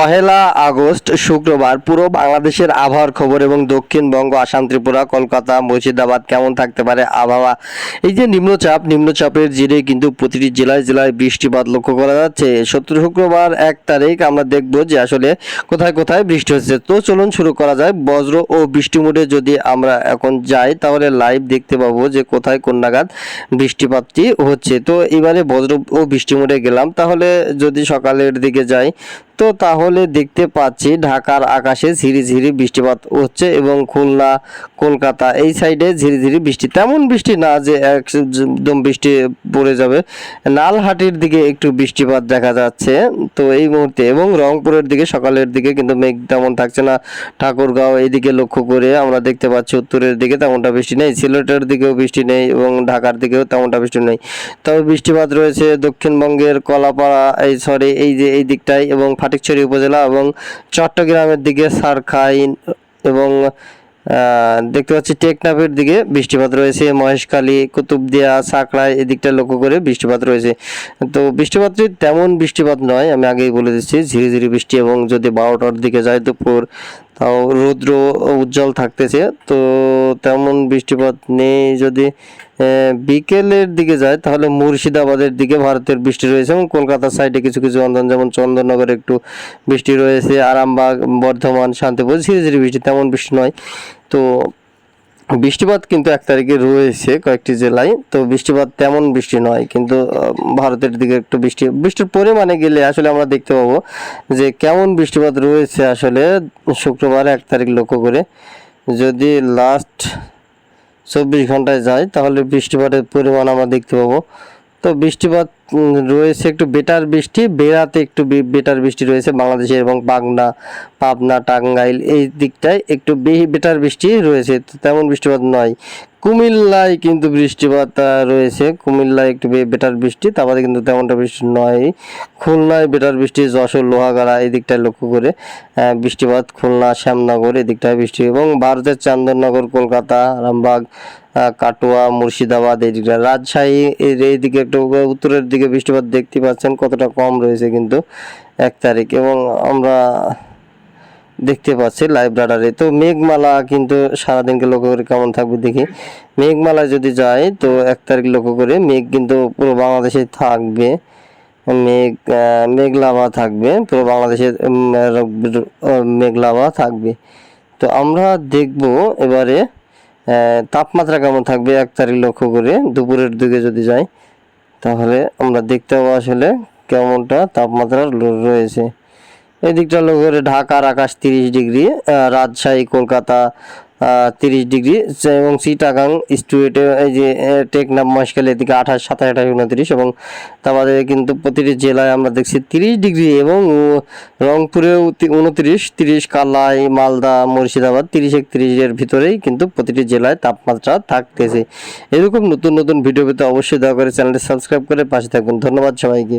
পহেলা August শুক্রবার পুরো বাংলাদেশের আবহাওয়ার খবর এবং দক্ষিণবঙ্গ আসাম, ত্রিপুরা, কলকাতা, মুর্শিদাবাদ কেমন থাকতে পারে আবহাওয়া? এই যে নিম্নচাপ, নিম্নচাপের জিরে কিন্তু প্রতিটি জেলায় জেলায় বৃষ্টিপাত লক্ষ্য করা যাচ্ছে। সত্তর শুক্রবার এক তারিখ আমরা দেখব যে আসলে কোথায় কোথায় বৃষ্টি হচ্ছে। তো চলুন শুরু করা যায় বজ্র ও বৃষ্টি মোডে যদি আমরা এখন যাই, তাহলে লাইভ দেখতে পাবো যে কোথায় কোন নাগাদ বৃষ্টিপাতটি হচ্ছে। তো এবারে বজ্র ও বৃষ্টি মোডে গেলাম। তাহলে যদি সকালের দিকে যাই, তো তাহলে দেখতে পাচ্ছি ঢাকার আকাশে ঝিরি ঝিরি বৃষ্টিপাত হচ্ছে এবং খুলনা, কলকাতা এই সাইডে ঝিরি ঝিরি বৃষ্টি। তেমন বৃষ্টি না যে একদম বৃষ্টি পড়ে যাবে। নালহাটির দিকে একটু বৃষ্টিপাত দেখা যাচ্ছে তো এই মুহূর্তে এবং রংপুরের দিকে সকালের দিকে কিন্তু মেঘ তেমন থাকছে না। ঠাকুরগাঁও এইদিকে লক্ষ্য করে আমরা দেখতে পাচ্ছি উত্তরের দিকে তেমনটা বৃষ্টি নেই, সিলেটের দিকেও বৃষ্টি নেই এবং ঢাকার দিকেও তেমনটা বৃষ্টি নেই। তবে বৃষ্টিপাত রয়েছে দক্ষিণবঙ্গের কলাপাড়া, এই সরি এই যে এই দিকটায় এবং ফাটিকছড়ি উপজেলা এবং চট্টগ্রামের দিকে সারখাইন এবং দেখতে পাচ্ছি টেকনাফের দিকে বৃষ্টিপাত রয়েছে, মহেশখালী, কুতুবদিয়া, সাকড়ায় এদিকটা লক্ষ্য করে বৃষ্টিপাত রয়েছে। তো বৃষ্টিপাতটি তেমন বৃষ্টিপাত নয়, আমি আগেই বলে দিচ্ছি, ঝিরিঝিরি ঝিরি বৃষ্টি এবং যদি বারোটার দিকে যায় দুপুর রৌদ্র উজ্জ্বল থাকতেছে। তো তেমন বৃষ্টিপাত নেই। যদি বিকেলের দিকে যায়, তাহলে মুর্শিদাবাদের দিকে ভারতের বৃষ্টি রয়েছে এবং কলকাতার সাইডে কিছু কিছু অঞ্চল, যেমন চন্দননগরে একটু বৃষ্টি রয়েছে, আরামবাগ, বর্ধমান, শান্তিপুর, ঝিরিঝিরি ঝিরি বৃষ্টি তেমন বৃষ্টি নয়। তো বৃষ্টিপাত কিন্তু এক তারিখে রয়েছে কয়েকটি জেলায়। তো বৃষ্টিপাত তেমন বৃষ্টি নয়, কিন্তু ভারতের দিকে একটু বৃষ্টি, বৃষ্টির পরিমাণে গেলে আসলে আমরা দেখতে পাবো যে কেমন বৃষ্টিপাত রয়েছে আসলে শুক্রবার এক তারিখ লক্ষ্য করে। যদি লাস্ট চব্বিশ ঘন্টায় যায়, তাহলে বৃষ্টিপাতের পরিমাণ আমরা দেখতে পাবো। তো বৃষ্টিপাত রয়েছে একটু বেটার বৃষ্টি, বেড়াতে একটু বেটার বৃষ্টি রয়েছে বাংলাদেশে এবং পাবনা পাবনা, টাঙ্গাইল এই দিকটায় একটু বেটার বৃষ্টি রয়েছে। তেমন বৃষ্টিপাত নয়। কুমিল্লায় কিন্তু বৃষ্টিপাত রয়েছে। কুমিল্লায় একটু বেটার বৃষ্টি, তারপরে কিন্তু তেমনটা বৃষ্টি নয়। খুলনায় বেটার বৃষ্টি, যশোর, লোহাগাড়া, এই দিকটায় লক্ষ্য করে বৃষ্টিপাত। খুলনা, শ্যামনগর, এই দিকটায় বৃষ্টি এবং ভারতের চান্দননগর, কলকাতা রামবাগ কাটোয়া, মুর্শিদাবাদ, এই দিকটা রাজশাহী এর এই দিকে একটু উত্তরের দিকে বৃষ্টিপাত দেখতে পাচ্ছেন, কতটা কম রয়েছে কিন্তু এক তারিখ। এবং আমরা দেখতে পাচ্ছি লাইভ রাডারে তো মেঘমালা কিন্তু সারাদিনকে লক্ষ্য করে কেমন থাকবে দেখি। মেঘমালায় যদি যায় তো এক তারিখ লক্ষ্য করে মেঘ কিন্তু পুরো বাংলাদেশে থাকবে। মেঘ মেঘলাভা থাকবে। পুরো আহ, মেঘলাভা থাকবে। তো আমরা দেখব এবারে তাপমাত্রা কেমন থাকবে এক তারিখ লক্ষ্য করে। দুপুরের দিকে যদি যাই তাহলে আমরা দেখতে পাবো আসলে কেমনটা তাপমাত্রা রয়েছে। এই দিকটা লক্ষ্য করে ঢাকার আকাশ তিরিশ ডিগ্রি রাজশাহী, কলকাতা তিরিশ ডিগ্রি এবং সিটাগাং স্টুয়েটে, এই যে টেকনাফ, মহেশখালী এদিকে আঠাশ, সাতাশ, আঠাশ, উনত্রিশ, এবং তারপরে কিন্তু প্রতিটি জেলায় আমরা দেখছি তিরিশ ডিগ্রি এবং রংপুরেও উনত্রিশ, তিরিশ কালাই মালদা, মুর্শিদাবাদ, তিরিশ একত্রিশের ভিতরেই কিন্তু প্রতিটি জেলায় তাপমাত্রা থাকতেছে। এরকম নতুন নতুন ভিডিও পেতে অবশ্যই দয়া করে চ্যানেলটি সাবস্ক্রাইব করে পাশে থাকবেন ধন্যবাদ সবাইকে।